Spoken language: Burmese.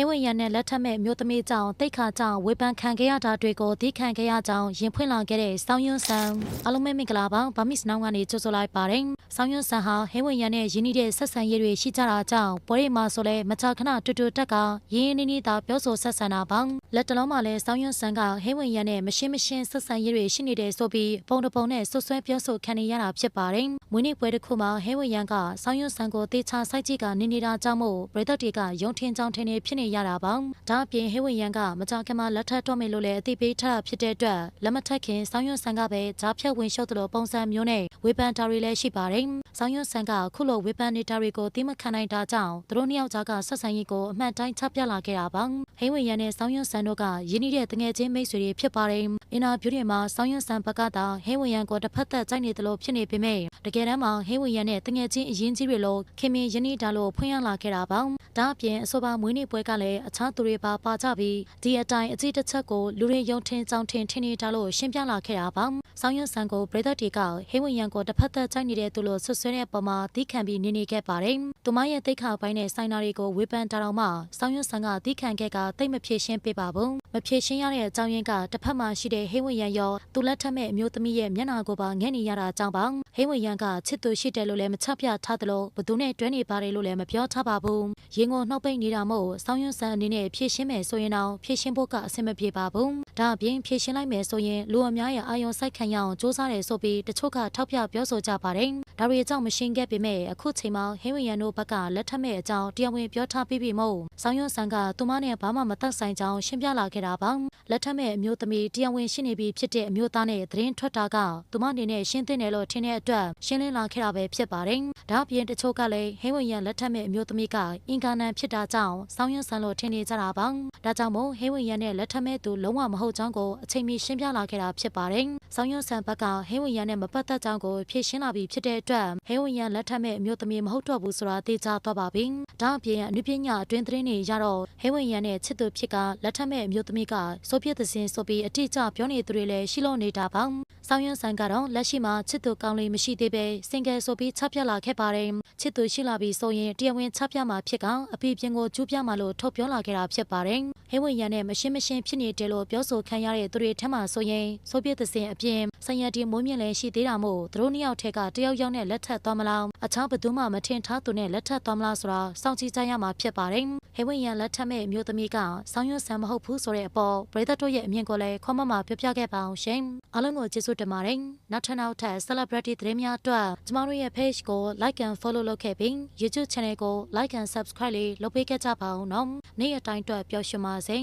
ဟဲဝင်ရန်နဲ့လက်ထက်မဲ့မျိုးသမီးကြောင့်တိတ်ခါကြောင့်ဝေဖန်ခံခဲ့ရတာတွေကိုသိခံခဲ့ရကြောင်းရင်ဖွင့်လာခဲ့တဲ့ဆောင်းယွန်းဆန်အားလုံးပဲမင်္ဂလာပါဗမစ်နောင်ကနေကြိုဆိုလိုက်ပါတယ်ဆောင်းယွန်းဆန်ဟာဟဲဝင်ရန်နဲ့ယင်းနှီးတဲ့ဆက်ဆံရေးတွေရှိကြတာကြောင့်ပွဲရီမှာဆိုလဲမကြာခဏတူတူတက်ကရင်းရင်းနှီးနှီးသာပြောဆိုဆက်ဆံတာပါလက်တလုံးမှာလဲဆောင်းယွန်းဆန်ကဟဲဝင်ရန်နဲ့မရှင်းမရှင်းဆက်ဆံရေးတွေရှိနေတယ်ဆိုပြီးပုံတပုံနဲ့ဆွဆွဲပြောဆိုခံနေရတာဖြစ်ပါတယ်မွေးနေ့ပွဲတစ်ခုမှာဟဲဝင်ရန်ကဆောင်းယွန်းဆန်ကိုတေချာစိုက်ကြည့်ကနေနေတာကြောင့်မို့ပရိသတ်တွေကယုံထင်ကြောင်ထင်နေဖြစ်နေရတာပါဒါအပြင်ဟဲဝင်ရန်ကမကြာခင်မှာလက်ထပ်တော့မယ်လို့လည်းအသိပေးထားတာဖြစ်တဲ့အတွက်လက်မထက်ခင်ဆောင်းယွန်းဆန်ကပဲဂျားဖြတ်ဝင်ရှုပ်သလိုပုံစံမျိုးနဲ့ဝေဖန်တာတွေလည်းရှိပါတယ်ဆောင်းယွန်းဆန်ကခုလိုဝေဖန်နေတာတွေကိုသိမခံနိုင်တာကြောင့်သူတို့နှစ်ယောက်ကြားကဆက်ဆံရေးကိုအမှန်တိုင်းချပြလာခဲ့တာပါဟဲဝင်ရန်နဲ့ဆောင်းယွန်းဆန်တို့ကရင်းနှီးတဲ့တငယ်ချင်းမိတ်ဆွေတွေဖြစ်ပါတယ်အင်တာဗျူးတွေမှာဆောင်းယွန်းဆန်ဘက်ကသာဟဲဝင်ရန်ကိုတစ်ဖက်သက်ကြိုက်နေတယ်လို့ဖြစ်နေပေမဲ့တကယ်တမ်းမှာဟဲဝင်ရန်နဲ့တငယ်ချင်းအရင်ကြီးတွေလို့ခင်မင်ရင်းနှီးတာလို့ဖွင့်ရလာခဲ့တာပါ ဒါအပြင်အဆိုပါမွေးနေ့ပွဲကလည်းအခြားသူတွေပါပါကြပြီးဒီအတိုင်းအကြည့်တစ်ချက်ကိုလူတွေယုံထင်ကြောင်ထင်ထင်နေတာလို့ရှင်းပြလာခဲ့တာပါဆောင်းရဆန်ကိုပရိသတ်တွေကဟေးဝင်ရန်ကိုတစ်ဖက်သက်ကြိုက်နေတဲ့သူလို့ဆွဆွဲတဲ့ပုံမှာတီးခံပြီးနေနေခဲ့ပါတယ်သူမရဲ့တိတ်ခါပိုင်းနဲ့ဆိုင်နာတွေကိုဝေဖန်တာတော်မှဆောင်းရဆန်ကတီးခံခဲ့ကတိတ်မဖြေရှင်းပေးပါဘူးမဖြေရှင်းရတဲ့အကြောင်းရင်းကတစ်ဖက်မှာရှိတဲ့ဟေးဝင်ရန်ရောသူလက်ထက်မဲ့အမျိုးသမီးရဲ့မျက်နှာကိုပါငဲ့နေရတာကြောင့်ပါဟေးဝင်ရန်ကချစ်သူရှိတယ်လို့လည်းမချပြထားသလိုဘသူနဲ့တွဲနေပါတယ်လို့လည်းမပြောထားပါဘူးရင်ကိုနှုတ်ပိတ်နေတာမို့ဆောင်းရဆန်အနေနဲ့ဖြေရှင်းမယ်ဆိုရင်တော့ဖြေရှင်းဖို့ကအဆင်မပြေပါဘူးဒါအပြင်ဖြေရှင်းလိုက်မယ်ဆိုရင်လူအများရဲ့အာရုံစိုက်ခံရအောင်စူးစမ်းတယ်ဆိုပြီးတချို့ကထောက်ပြပြောဆိုကြပါတယ်ဒါတွေအကြောင်းမရှင်းခဲ့ပေမဲ့အခုချိန်မှာဟင်းဝင်ရန်တို့ဘက်ကလက်ထက်မဲ့အကြောင်းတရားဝင်ပြောထားပြီးပြီမို့ဆောင်းရွဆန်ကသူမနဲ့ဘာမှမသက်ဆိုင်ကြောင်းရှင်းပြလာခဲ့တာပါလက်ထက်မဲ့အမျိုးသမီးတရားဝင်ရှင်းနေပြီဖြစ်တဲ့အမျိုးသားနဲ့သတင်းထွက်တာကသူမအနေနဲ့ရှင်းသင့်တယ်လို့ထင်တဲ့အတွက်ရှင်းလင်းလာခဲ့တာပဲဖြစ်ပါတယ်ဒါအပြင်တချို့ကလည်းဟင်းဝင်ရန်လက်ထက်မဲ့အမျိုးသမီးကအင်ကာနန်ဖြစ်တာကြောင့်ဆောင်းရွဆန်လို့ထင်နေကြတာပါဒါကြောင့်မို့ဟင်းဝင်ရန်နဲ့လက်ထက်မဲ့သူလုံးဝမဟုတ်ကြောင်းကိုအချိန်မီရှင်းပြလာခဲ့တာဖြစ်ပါတယ်ဆောင်းရွဆန်ဘက်ကဟင်းဝင်ရန်နဲ့မပတ်သက်ကြောင်းကိုဖြေရှင်းလာပြီဖြစ်တဲ့အတွက်ဟင်းဝင်ရန်လက်ထက်မဲ့အမျိုးသမီးမဟုတ်တော့ဘူးဆိုတာသိကြသွားပါပြီဒါအပြင်အနုပညာအတွင်းသတင်းတွေရတော့ဟင်းဝင်ရန်နဲ့ချစ်သူဖြစ်ကလက်ထက်မဲ့အမျိုးသမီးကဆိုပြစ်သစင်ဆိုပြီးအတိအကျပြောနေသူတွေလည်းရှိလို့နေတာပါ ဆောင်းရွဆန်ကတော့လက်ရှိမှာချစ်သူကောင်းလေးမရှိသေးပဲစင်ကယ်ဆိုပြီးချပြလာခဲ့ပါတယ်ချစ်သူရှိလာပြီဆိုရင်တရားဝင်ချပြမှာဖြစ်ကအပြည့်ပြင်းကိုကျူးပြမှာလို့ထုတ်ပြောလာခဲ့တာဖြစ်ပါတယ်ဟင်းဝင်ရန်နဲ့မရှင်းမရှင်းဖြစ်နေတယ်လို့ပြောဆိုခံရတဲ့သူတွေထက်မှဆိုရင်ဆိုပြစ်သစင်အပြင်ဆန်ရတီမိုးမြင့်လည်းရှိသေးတာမို့သူတို့နှစ်ယောက်ထက်ကတယောက်ယောက်နဲ့လက်ထပ်သွားမလားအခြားဘသူမှမထင်ထားသူနဲ့လက်ထပ်သွားမလားဆိုတာစောင့်ကြည့်ကြရမှာဖြစ်ပါတယ်ဟဲဝင်းရန်လက်ထပ်မဲ့မျိုးသမီးကဆောင်းရွဆန်မဟုတ်ဘူးဆိုတဲ့အပေါ်ပရိသတ်တို့ရဲ့အမြင်ကိုလည်းခွန်မမပြောပြခဲ့ပါအောင်ရှင်အားလုံးကိုကျေးဇူးတင်ပါတယ်နောက်ထပ်နောက်ထပ် celebrity သတင်းများအတွက်ကျမတို့ရဲ့ page ကို like and follow လုပ်ခဲ့ပြီး YouTube channel ကို like and subscribe လေးလုပ်ပေးခဲ့ကြပါအောင်နော်နေ့အတိုင်းအတွက်ပျော်ရွှင်ပါစေ